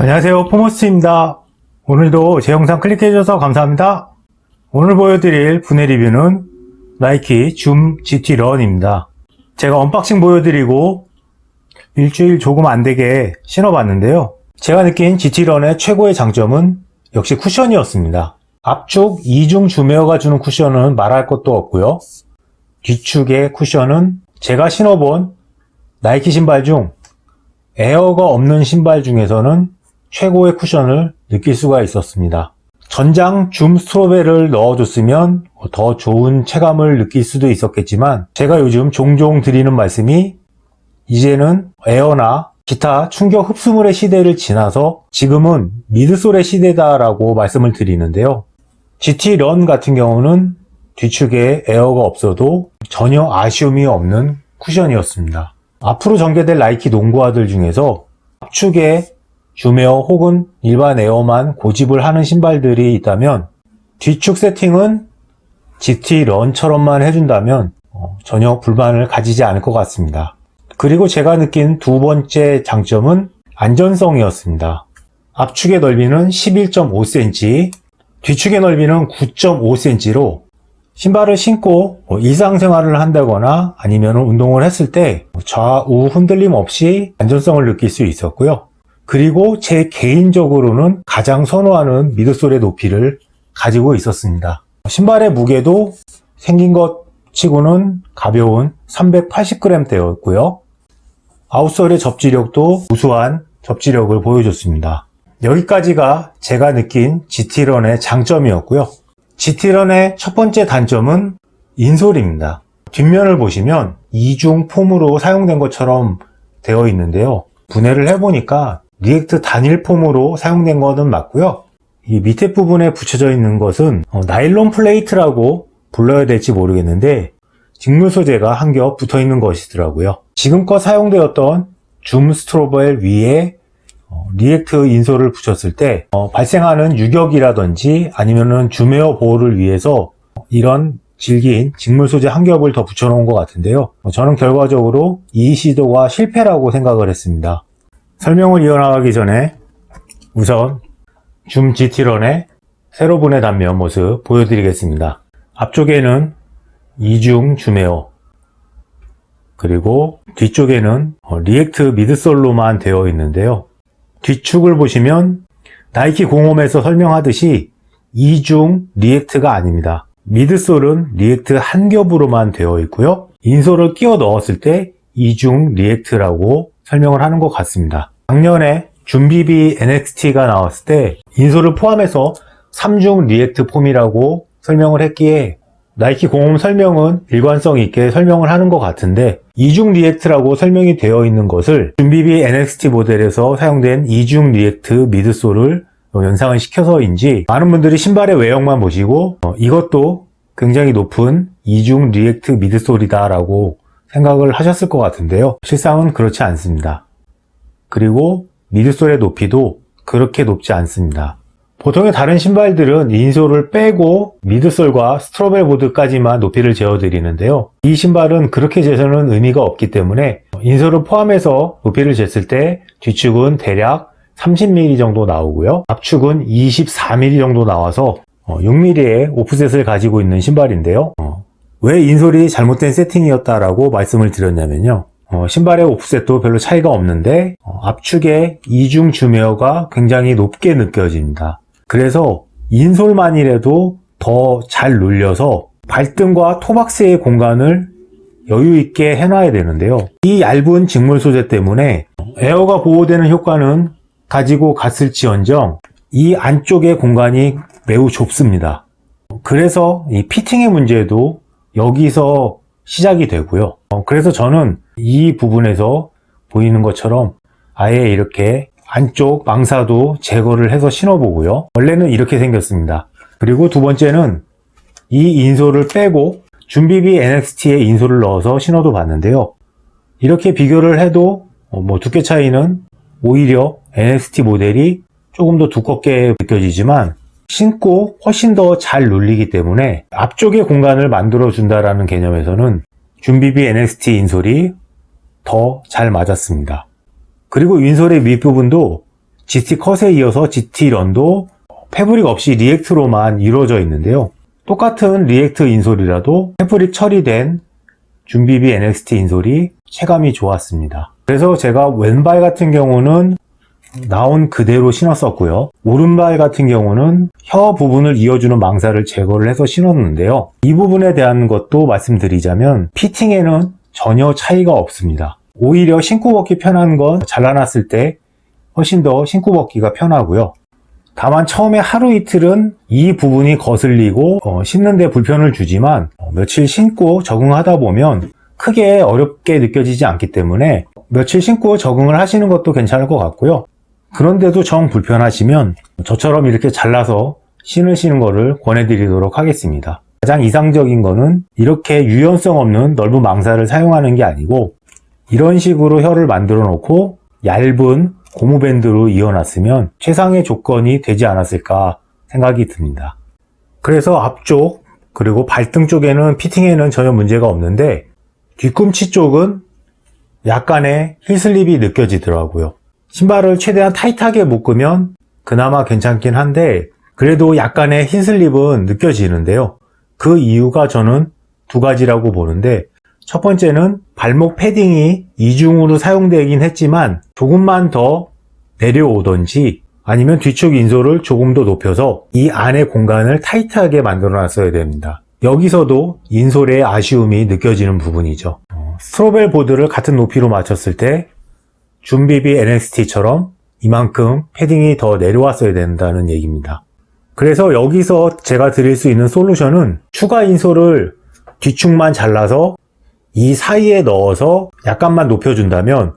안녕하세요. 포머스입니다. 오늘도 제 영상 클릭해주셔서 감사합니다. 오늘 보여드릴 분해 리뷰는 나이키 줌 GT 런입니다. 제가 언박싱 보여드리고 일주일 조금 안되게 신어봤는데요. 제가 느낀 GT 런의 최고의 장점은 역시 쿠션이었습니다. 앞축 이중 주메어가 주는 쿠션은 말할 것도 없고요. 뒤축의 쿠션은 제가 신어본 나이키 신발 중 에어가 없는 신발 중에서는 최고의 쿠션을 느낄 수가 있었습니다. 전장 줌 스트로베를 넣어줬으면 더 좋은 체감을 느낄 수도 있었겠지만 제가 요즘 종종 드리는 말씀이 이제는 에어나 기타 충격 흡수물의 시대를 지나서 지금은 미드솔의 시대다라고 말씀을 드리는데요. GT 런 같은 경우는 뒤축에 에어가 없어도 전혀 아쉬움이 없는 쿠션이었습니다. 앞으로 전개될 나이키 농구화들 중에서 앞축에 줌에어 혹은 일반 에어만 고집을 하는 신발들이 있다면 뒤축 세팅은 GT 런처럼만 해준다면 어, 전혀 불만을 가지지 않을 것 같습니다. 그리고 제가 느낀 두 번째 장점은 안전성이었습니다. 앞축의 넓이는 11.5cm, 뒤축의 넓이는 9.5cm로 신발을 신고 뭐 일상생활을 한다거나 아니면 운동을 했을 때 좌우 흔들림 없이 안전성을 느낄 수 있었고요. 그리고 제 개인적으로는 가장 선호하는 미드솔의 높이를 가지고 있었습니다. 신발의 무게도 생긴 것 치고는 가벼운 380g대였고요. 아웃솔의 접지력도 우수한 접지력을 보여줬습니다. 여기까지가 제가 느낀 GT런의 장점이었고요. GT런의 첫 번째 단점은 인솔입니다. 뒷면을 보시면 이중 폼으로 사용된 것처럼 되어 있는데요. 분해를 해보니까 리액트 단일 폼으로 사용된 것은 맞고요. 이 밑에 부분에 붙여져 있는 것은 어, 나일론 플레이트라고 불러야 될지 모르겠는데 직물 소재가 한 겹 붙어 있는 것이더라고요. 지금껏 사용되었던 줌 스트로벨 위에 어, 리액트 인솔을 붙였을 때 어, 발생하는 유격이라든지 아니면은 줌웨어 보호를 위해서 이런 질긴 직물 소재 한 겹을 더 붙여놓은 것 같은데요. 어, 저는 결과적으로 이 시도가 실패라고 생각을 했습니다. 설명을 이어나가기 전에 우선 줌 GT런의 세로 분해 단면 모습 보여드리겠습니다. 앞쪽에는 이중 줌웨어 그리고 뒤쪽에는 어, 리액트 미드솔로만 되어 있는데요. 뒤축을 보시면 나이키 공홈에서 설명하듯이 이중 리액트가 아닙니다. 미드솔은 리액트 한 겹으로만 되어 있고요. 인솔을 끼워 넣었을 때 이중 리액트라고 설명을 하는 것 같습니다. 작년에 준비비 NXT가 나왔을 때 인솔을 포함해서 3중 리액트 폼이라고 설명을 했기에 나이키 공홈 설명은 일관성 있게 설명을 하는 것 같은데 이중 리액트라고 설명이 되어 있는 것을 준비비 NXT 모델에서 사용된 이중 리액트 미드솔을 연상을 시켜서인지 많은 분들이 신발의 외형만 보시고 어, 이것도 굉장히 높은 이중 리액트 미드솔이다 라고 생각을 하셨을 것 같은데요 실상은 그렇지 않습니다 그리고 미드솔의 높이도 그렇게 높지 않습니다 보통의 다른 신발들은 인솔을 빼고 미드솔과 스트로벨 보드까지만 높이를 재어드리는데요. 이 신발은 그렇게 재서는 의미가 없기 때문에 인솔을 포함해서 높이를 쟀을 때 뒤축은 대략 30mm 정도 나오고요. 앞축은 24mm 정도 나와서 6mm의 오프셋을 가지고 있는 신발인데요. 어, 왜 인솔이 잘못된 세팅이었다라고 말씀을 드렸냐면요. 어, 신발의 오프셋도 별로 차이가 없는데 어, 앞축의 이중 주메어가 굉장히 높게 느껴집니다. 그래서 인솔만이라도 더 잘 눌려서 발등과 토박스의 공간을 여유 있게 해놔야 되는데요. 이 얇은 직물 소재 때문에 에어가 보호되는 효과는 가지고 갔을지언정 이 안쪽의 공간이 매우 좁습니다. 그래서 이 피팅의 문제도 여기서 시작이 되고요. 그래서 저는 이 부분에서 보이는 것처럼 아예 이렇게 안쪽 망사도 제거를 해서 신어보고요. 원래는 이렇게 생겼습니다. 그리고 두 번째는 이 인솔을 빼고 준비비 NXT에 인솔을 넣어서 신어도 봤는데요. 이렇게 비교를 해도 뭐 두께 차이는 오히려 NXT 모델이 조금 더 두껍게 느껴지지만 신고 훨씬 더 잘 눌리기 때문에 앞쪽의 공간을 만들어 준다라는 개념에서는 준비비 NXT 인솔이 더 잘 맞았습니다. 그리고 인솔의 밑부분도 GT 컷에 이어서 GT 런도 패브릭 없이 리액트로만 이루어져 있는데요. 똑같은 리액트 인솔이라도 패브릭 처리된 준비비 NXT 인솔이 체감이 좋았습니다. 그래서 제가 왼발 같은 경우는 나온 그대로 신었었고요. 오른발 같은 경우는 혀 부분을 이어주는 망사를 제거를 해서 신었는데요. 이 부분에 대한 것도 말씀드리자면 피팅에는 전혀 차이가 없습니다. 오히려 신고 벗기 편한 건 잘라놨을 때 훨씬 더 신고 벗기가 편하고요. 다만 처음에 하루 이틀은 이 부분이 거슬리고 어, 신는데 불편을 주지만 어, 며칠 신고 적응하다 보면 크게 어렵게 느껴지지 않기 때문에 며칠 신고 적응을 하시는 것도 괜찮을 것 같고요. 그런데도 정 불편하시면 저처럼 이렇게 잘라서 신으시는 것을 권해드리도록 하겠습니다. 가장 이상적인 거는 이렇게 유연성 없는 넓은 망사를 사용하는 게 아니고 이런 식으로 혀를 만들어 놓고 얇은 고무밴드로 이어놨으면 최상의 조건이 되지 않았을까 생각이 듭니다. 그래서 앞쪽 그리고 발등 쪽에는 피팅에는 전혀 문제가 없는데 뒤꿈치 쪽은 약간의 힐슬립이 느껴지더라고요. 신발을 최대한 타이트하게 묶으면 그나마 괜찮긴 한데 그래도 약간의 힐슬립은 느껴지는데요. 그 이유가 저는 두 가지라고 보는데 첫 번째는 발목 패딩이 이중으로 사용되긴 했지만 조금만 더 내려오던지 아니면 뒤쪽 인솔을 조금 더 높여서 이 안의 공간을 타이트하게 만들어 놨어야 됩니다. 여기서도 인솔의 아쉬움이 느껴지는 부분이죠. 어, 스트로벨 보드를 같은 높이로 맞췄을 때 준비비 NXT처럼 이만큼 패딩이 더 내려왔어야 된다는 얘기입니다. 그래서 여기서 제가 드릴 수 있는 솔루션은 추가 인솔을 뒤축만 잘라서 이 사이에 넣어서 약간만 높여준다면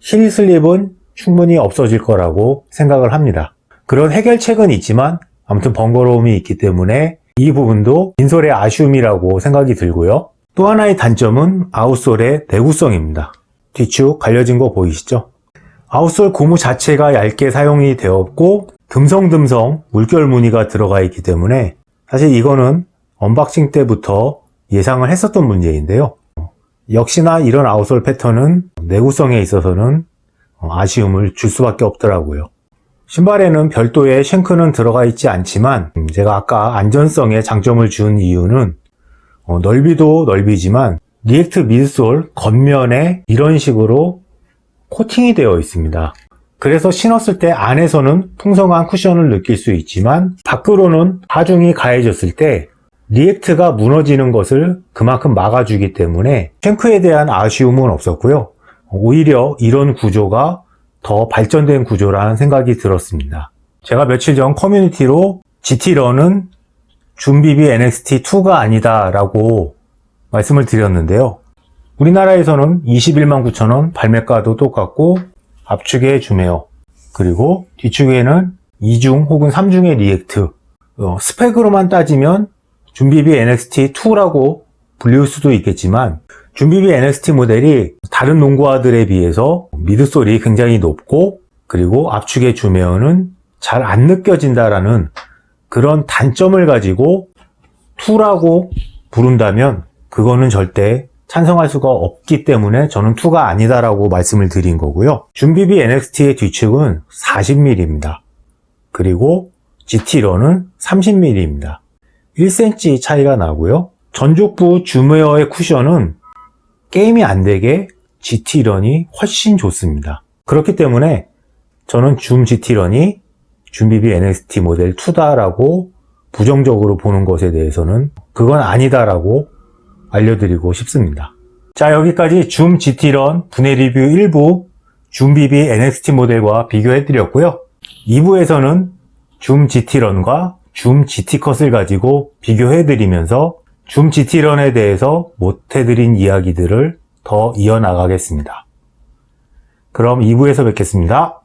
힐 슬립은 충분히 없어질 거라고 생각을 합니다. 그런 해결책은 있지만 아무튼 번거로움이 있기 때문에 이 부분도 인솔의 아쉬움이라고 생각이 들고요. 또 하나의 단점은 아웃솔의 내구성입니다. 뒤축 갈려진 거 보이시죠? 아웃솔 고무 자체가 얇게 사용이 되었고 듬성듬성 물결 무늬가 들어가 있기 때문에 사실 이거는 언박싱 때부터 예상을 했었던 문제인데요. 역시나 이런 아웃솔 패턴은 내구성에 있어서는 아쉬움을 줄 수밖에 없더라고요. 신발에는 별도의 쉔크는 들어가 있지 않지만 제가 아까 안전성에 장점을 준 이유는 어, 넓이도 넓이지만 리액트 미드솔 겉면에 이런 식으로 코팅이 되어 있습니다. 그래서 신었을 때 안에서는 풍성한 쿠션을 느낄 수 있지만 밖으로는 하중이 가해졌을 때 리액트가 무너지는 것을 그만큼 막아주기 때문에 탱크에 대한 아쉬움은 없었고요. 오히려 이런 구조가 더 발전된 구조라는 생각이 들었습니다. 제가 며칠 전 커뮤니티로 GT런은 준비비 NXT2가 아니다 라고 말씀을 드렸는데요. 우리나라에서는 21만 9천원 발매가도 똑같고 앞축에 주메어 그리고 뒤축에는 2중 혹은 3중의 리액트 어, 스펙으로만 따지면 준비비 NXT2라고 불릴 수도 있겠지만 준비비 NXT 모델이 다른 농구화들에 비해서 미드솔이 굉장히 높고 그리고 압축의 주매어는 잘 안 느껴진다라는 그런 단점을 가지고 2라고 부른다면 그거는 절대 찬성할 수가 없기 때문에 저는 2가 아니다라고 말씀을 드린 거고요. 준비비 NXT의 뒤축은 40mm입니다. 그리고 GT런은 30mm입니다. 1cm 차이가 나고요. 전족부 주메어의 쿠션은 게임이 안 되게 GT런이 훨씬 좋습니다. 그렇기 때문에 저는 줌 GT런이 줌비비 NXT 모델 2다라고 부정적으로 보는 것에 대해서는 그건 아니다라고 알려드리고 싶습니다. 자 여기까지 줌 GT런 분해 리뷰 1부 줌비비 NXT 모델과 비교해 드렸고요. 2부에서는 줌 GT런과 줌 GT컷을 가지고 비교해 드리면서 줌 GT런에 대해서 못해 드린 이야기들을 더 이어나가겠습니다. 그럼 2부에서 뵙겠습니다.